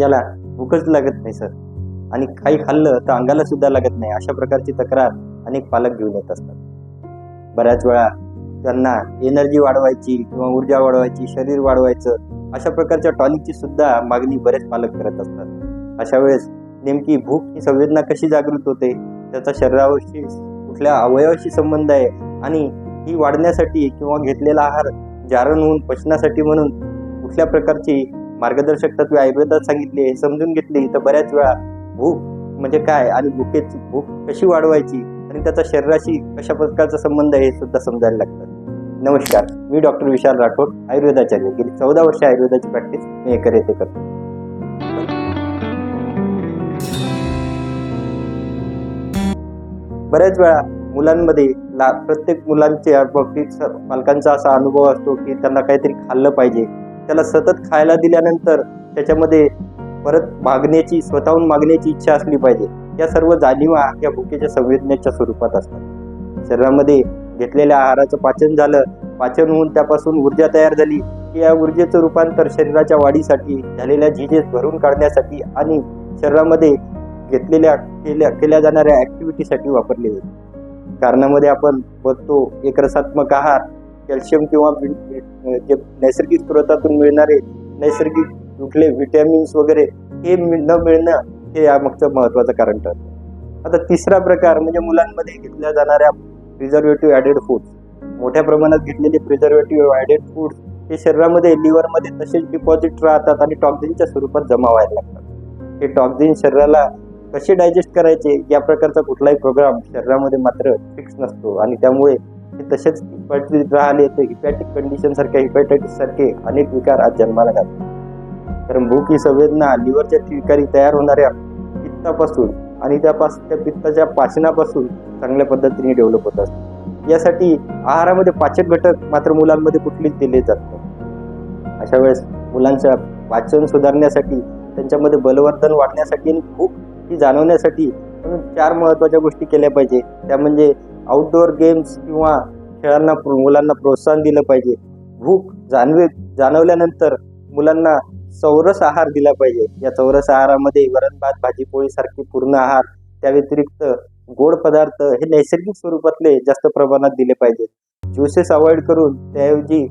याला भूकच लागत नाही सर. आणि काही खाल्लं तर अंगाला सुद्धा लागत नाही अशा प्रकारची तक्रार अनेक पालक घेऊन येत असतात. बऱ्याच वेळा त्यांना एनर्जी वाढवायची किंवा ऊर्जा वाढवायची शरीर वाढवायचं अशा प्रकारच्या टॉनिकची सुद्धा मागणी बरेच पालक करत असतात. अशा वेळेस नेमकी भूक ही संवेदना कशी जागृत होते त्याचा शरीराशी कुठल्या अवयवाशी संबंध आहे आणि ही वाढण्यासाठी किंवा घेतलेला आहार जारण होऊन पचनासाठी म्हणून कुठल्या प्रकारची मार्गदर्शक तत्वे आयुर्वेदात सांगितली हे समजून घेतली तर बऱ्याच वेळा भूक म्हणजे काय आणि भूकेची भूक कशी वाढवायची आणि त्याचा शरीराशी कशा प्रकारचा संबंध आहे हे सुद्धा समजायला लागतं. नमस्कार मी डॉक्टर विशाल राठोड आयुर्वेदाचार्य गेली चौदा वर्ष आयुर्वेदाची प्रॅक्टिस मी एकर येथे करतो. बऱ्याच वेळा मुलांमध्ये ला प्रत्येक मुलांच्या बाबतीत पालकांचा असा अनुभव असतो की त्यांना काहीतरी खाल्लं पाहिजे. त्याला सतत खायला दिल्यानंतर त्याच्यामध्ये परत मागण्याची स्वतःहून मागण्याची इच्छा असली पाहिजे. या सर्व जाणीवा या भुकेच्या संवेदनेच्या स्वरूपात असतात. शरीरामध्ये घेतलेल्या आहाराचं पाचन झालं पाचन होऊन त्यापासून ऊर्जा तयार झाली. की या ऊर्जेचं रूपांतर शरीराच्या वाढीसाठी झालेल्या झिजेस भरून काढण्यासाठी आणि शरीरामध्ये घेतलेल्या केल्या केल्या जाणाऱ्या ॲक्टिव्हिटीसाठी वापरले जाते. कारणामध्ये आपण बघतो एक रसात्मक आहार कॅल्शियम किंवा जे नैसर्गिक स्रोतातून मिळणारे नैसर्गिक कुठले व्हिटॅमिन्स वगैरे हे न मिळणं हे यामागचं महत्त्वाचं कारण ठरतं. आता तिसरा प्रकार म्हणजे मुलांमध्ये घेतल्या जाणाऱ्या प्रिझर्वेटिव्ह ॲडेड फूड्स मोठ्या प्रमाणात घेतलेले प्रिझर्वेटिव्ह ॲडेड फूड्स हे शरीरामध्ये लिव्हरमध्ये तसेच डिपॉझिट राहतात आणि टॉक्झिनच्या स्वरूपात जमा व्हायला लागतात. हे टॉक्झिन शरीराला कसे डायजेस्ट करायचे या प्रकारचा कुठलाही प्रोग्राम शरीरामध्ये मात्र फिक्स नसतो आणि त्यामुळे ते तसेच हिपॅटिक राहिले तर हिपॅटिक कंडिशन सारख्या हिपॅटायटिस सारखे अनेक विकार आज जन्माला घालतात. कारण भूक ही संवेदना लिव्हरच्या विकारी तयार होणाऱ्या पित्तापासून आणि त्यापास त्या पित्ताच्या पाचनापासून चांगल्या पद्धतीने डेव्हलप होत असते यासाठी आहारामध्ये पाचक घटक मात्र मुलांमध्ये कुठलेच दिले जात नाही. अशा वेळेस मुलांच्या वाचन सुधारण्यासाठी त्यांच्यामध्ये बलवर्धन वाढण्यासाठी आणि भूक ही जाणवण्यासाठी चार महत्त्वाच्या गोष्टी केल्या पाहिजे. त्या म्हणजे आउटडोअर गेम्स किंवा खेळांना मुलांना प्रोत्साहन दिलं पाहिजे. भूक जाणवे जाणवल्यानंतर मुलांना चौरस आहार दिला पाहिजे. या चौरस आहारामध्ये वरण भात भाजीपोळीसारखे सारखे पूर्ण आहार त्या व्यतिरिक्त गोड पदार्थ हे नैसर्गिक स्वरूपातले जास्त प्रमाणात दिले पाहिजेत ज्युसेस अवॉइड करून त्याऐवजी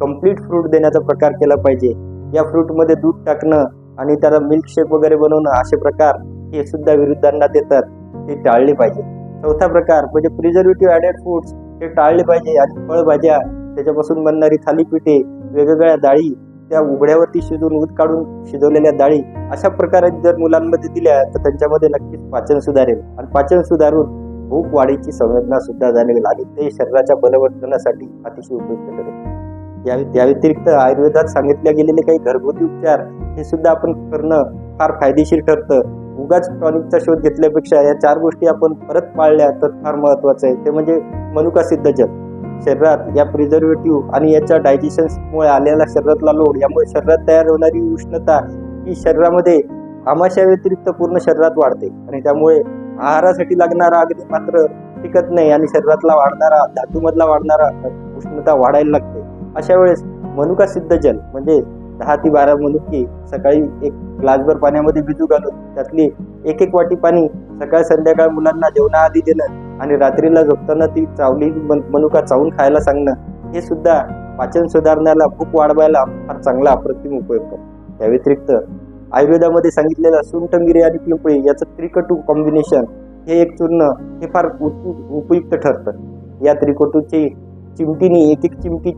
कंप्लीट फ्रूट देण्याचा प्रकार केला पाहिजे. या फ्रूटमध्ये दूध टाकणं आणि त्याला मिल्कशेक वगैरे बनवणं असे प्रकार हे सुद्धा विरुद्धांना देतात ते टाळले पाहिजे. चौथा प्रकार म्हणजे प्रिझर्वेटिव्ह ॲडेड फूड्स हे टाळले पाहिजे आणि फळभाज्या त्याच्यापासून बनणारी थालीपीठे वेगवेगळ्या डाळी त्या उघड्यावरती शिजवून ऊत काढून शिजवलेल्या डाळी अशा प्रकारे जर मुलांमध्ये दिल्या तर त्यांच्यामध्ये नक्कीच पाचन सुधारेल. आणि पाचन सुधारून भूक वाढीची संवेदना सुद्धा जाणवेल आणि ते शरीराच्या बलवर्धनासाठी अतिशय उपयुक्त ठरेल. या या व्यतिरिक्त आयुर्वेदात सांगितले गेलेले काही घरगुती उपचार हे सुद्धा आपण करणं फार फायदेशीर ठरतं. उगाच टॉनिकचा शोध घेतल्यापेक्षा या चार गोष्टी आपण परत पाळल्या तर फार महत्त्वाचं आहे. ते म्हणजे मनुका सिद्ध जल शरीरात या प्रिझर्वेटिव्ह आणि याच्या डायजेशन्समुळे आलेला शरीरातला लोड यामुळे शरीरात तयार होणारी उष्णता ही शरीरामध्ये आमाशाव्यतिरिक्त पूर्ण शरीरात वाढते. आणि त्यामुळे आहारासाठी लागणारा अग्नी मात्र टिकत नाही आणि शरीरातला वाढणारा धातूमधला वाढणारा उष्णता वाढायला लागते. अशा वेळेस मनुका सिद्ध जल म्हणजे दहा ते बारा मनुके सकाळी एक ग्लासभर पाण्यामध्ये भिजू घालून त्यातली एक एक वाटी पाणी सकाळ संध्याकाळ मुलांना जेवणाआधी देणं आणि रात्रीला झोपताना ती चावली मन- मनुका चावून खायला सांगणं हे सुद्धा पाचन सुधारण्याला भूक वाढवायला फार चांगला अप्रतिम उपयोग त्या व्यतिरिक्त आयुर्वेदामध्ये सांगितलेलं सुंठ मिरे आणि पिंपळी याचं त्रिकटू कॉम्बिनेशन हे एक चूर्ण हे फार उप- उपयुक्त ठरतं. या त्रिकटूची चिमटीने एक एक चिमटी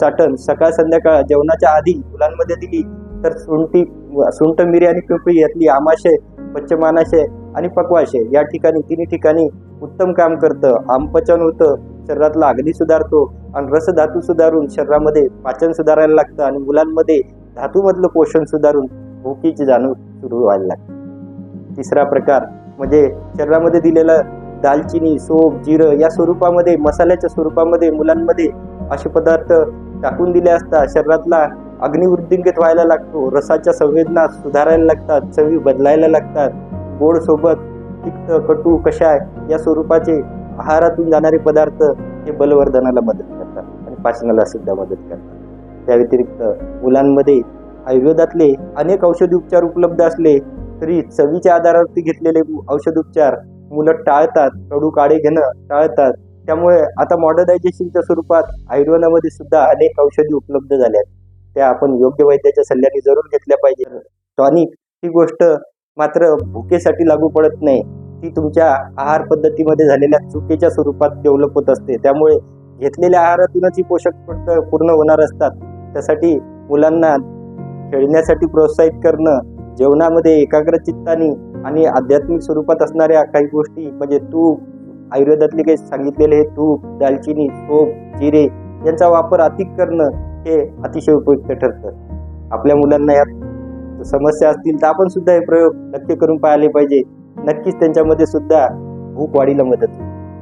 चाटण सकाळ संध्याकाळ जेवणाच्या आधी मुलांमध्ये दिली तर सुंटी सुंठ मिरी आणि पिंपळी यातली आमाशय पश्चमानाशय आणि पक्वाशय या ठिकाणी तिन्ही ठिकाणी उत्तम काम करतं. आमपचन होतं शरीरातला अग्नी सुधारतो आणि रसधातू सुधारून शरीरामध्ये पाचन सुधारायला लागतं आणि मुलांमध्ये धातूमधलं पोषण सुधारून भूकीची जाणीव सुरू व्हायला लागते. तिसरा प्रकार म्हणजे शरीरामध्ये दिलेलं दालचिनी सोप जिरं या स्वरूपामध्ये मसाल्याच्या स्वरूपामध्ये मुलांमध्ये असे पदार्थ टाकून दिले असता शरीरातला अग्निवृद्धिंगत व्हायला लागतो. रसाच्या संवेदना सुधारायला लागतात चवी बदलायला लागतात. गोड सोबत तिक्त कटू कशाय या स्वरूपाचे आहारातून जाणारे पदार्थ हे बलवर्धनाला मदत करतात आणि पाचनाला सुद्धा मदत करतात. त्या व्यतिरिक्त मुलांमध्ये आयुर्वेदातले अनेक औषधी उपचार उपलब्ध असले तरी चवीच्या आधारावरती घेतलेले औषध उपचार मुलं टाळतात कडू काळे घेणं टाळतात. त्यामुळे आता मॉडर्नायझेशनच्या स्वरूपात आयुर्वेदामध्ये सुद्धा अनेक औषधी उपलब्ध झाल्या आहेत. त्या आपण योग्य वैद्याच्या सल्ल्याने जरूर घेतल्या पाहिजे. टॉनिक ही गोष्ट मात्र भुकेसाठी लागू पडत नाही. ती तुमच्या आहार पद्धतीमध्ये झालेल्या चुकीच्या स्वरूपात डेव्हलप होत असते. त्यामुळे घेतलेल्या आहारातूनच ही पोषक तत्व पूर्ण होणार असतात. त्यासाठी मुलांना खेळण्यासाठी प्रोत्साहित करणं जेवणामध्ये एकाग्र चित्ताने आणि आध्यात्मिक स्वरूपात असणाऱ्या काही गोष्टी म्हणजे तूप आयुर्वेदातले काही सांगितलेले हे तूप दालचिनी सोप जिरे यांचा वापर अधिक करणं हे अतिशय उपयुक्त ठरतं. आपल्या मुलांना यात समस्या असतील तर आपण सुद्धा हे प्रयोग नक्की करून पाहिले पाहिजे. नक्कीच त्यांच्यामध्ये सुद्धा भूक वाढीला मदत होईल.